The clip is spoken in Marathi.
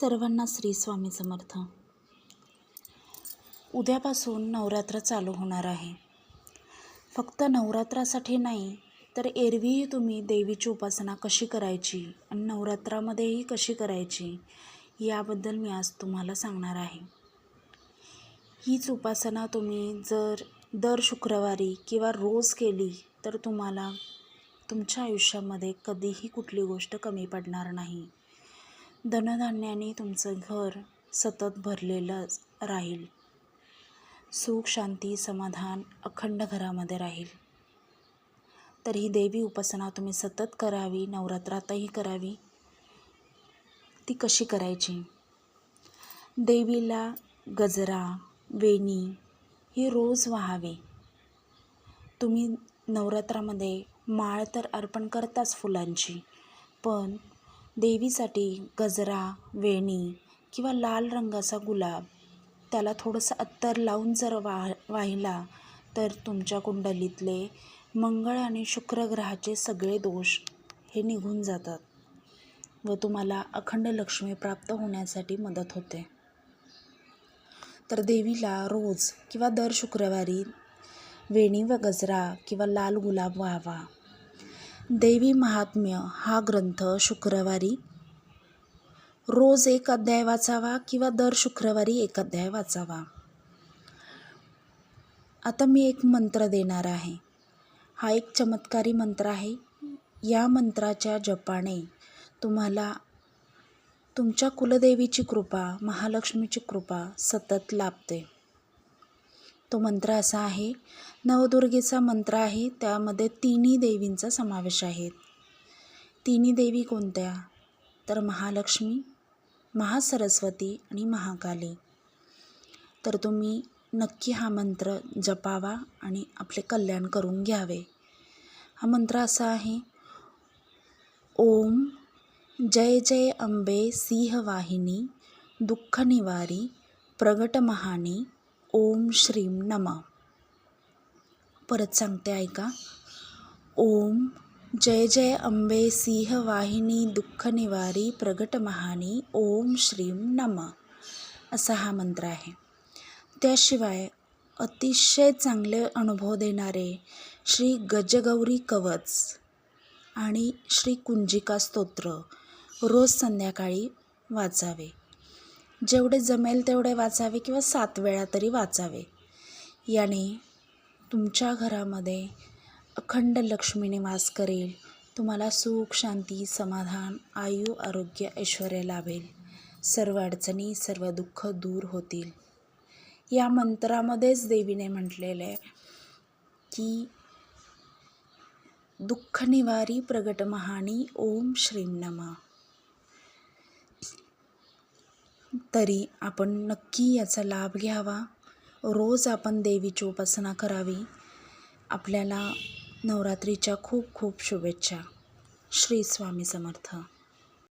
सर्वांना श्री स्वामी समर्थ. उद्यापासून नवरात्र चालू होणार आहे. फक्त नवरात्रासाठी नाही तर एरवीही तुम्ही देवीची उपासना कशी करायची आणि नवरात्रामध्येही कशी करायची याबद्दल मी आज तुम्हाला सांगणार आहे. हीच उपासना तुम्ही जर दर शुक्रवारी किंवा रोज केली तर तुम्हाला तुमच्या आयुष्यामध्ये कधीही कुठली गोष्ट कमी पडणार नाही. धनधान्याने तुमचं घर सतत भरलेलं राहील. सुख शांती समाधान अखंड घरामध्ये राहील. तर ही देवी उपासना तुम्ही सतत करावी नवरात्रातही करावी. ती कशी करायची? देवीला गजरा वेणी ही रोज व्हावे. तुम्ही नवरात्रामध्ये माळ तर अर्पण करताच फुलांची पण देवीसाठी गजरा वेणी किंवा लाल रंगाचा गुलाब. त्याला थोडंसं अत्तर लावून जर वा वाहिला तर तुमच्या कुंडलीतले मंगळ आणि शुक्र ग्रहाचे सगळे दोष हे निघून जातात व तुम्हाला अखंड लक्ष्मी प्राप्त होण्यासाठी मदत होते. तर देवीला रोज किंवा दर शुक्रवारी वेणी व गजरा किंवा लाल गुलाब व्हावा. देवी महात्म्य हा ग्रंथ शुक्रवारी. रोज एक अध्याय वाचावा किंवा दर शुक्रवारी एक अध्याय वाचावा. आता मी एक मंत्र देणार आहे. हा एक चमत्कारी मंत्र आहे. या मंत्राच्या जपाने तुम्हाला तुमच्या कुलदेवीची कृपा महालक्ष्मीची कृपा सतत लाभते. तो मंत्र असा आहे नवदुर्गेचा मंत्र आहे त्यामध्ये तिन्ही देवींचा समावेश आहे. तिन्ही देवी कोणत्या? तर महालक्ष्मी महासरस्वती आणि महाकाली. तर तुम्ही नक्की हा मंत्र जपावा आणि आपले कल्याण करून घ्यावे. हा मंत्र असा आहे ओम जय जय अंबे सिंहवाहिनी दुःखनिवारी प्रगट महानी ओम श्रीम नमा. परत सांगते ऐका. ओम जय जय अंबे सिंह वाहिनी दुःखनिवारी प्रगट महानी ओम श्रीम नमा. असा हा मंत्र आहे. त्याशिवाय अतिशय चांगले अनुभव देणारे श्री गजगौरी कवच आणि श्री कुंजिका स्तोत्र रोज संध्याकाळी वाचावे. जेवढे जमेल तेवढे वाचावे किंवा सात वेळा तरी वाचावे. याने तुमच्या घरामध्ये अखंड लक्ष्मी निवास करेल. तुम्हाला सुख शांती समाधान आयु आरोग्य ऐश्वर लाभेल. सर्व अडचणी सर्व दुःख दूर होतील. या मंत्रामध्येच देवीने म्हटलेलं आहे की दुःखनिवारी प्रगट महानी ओम श्रीम नमा. तरी आपण नक्की याचा लाभ घ्यावा. रोज आपण देवीची उपासना करावी. आपल्याला नवरात्रीच्या खूप खूप शुभेच्छा. श्री स्वामी समर्थ.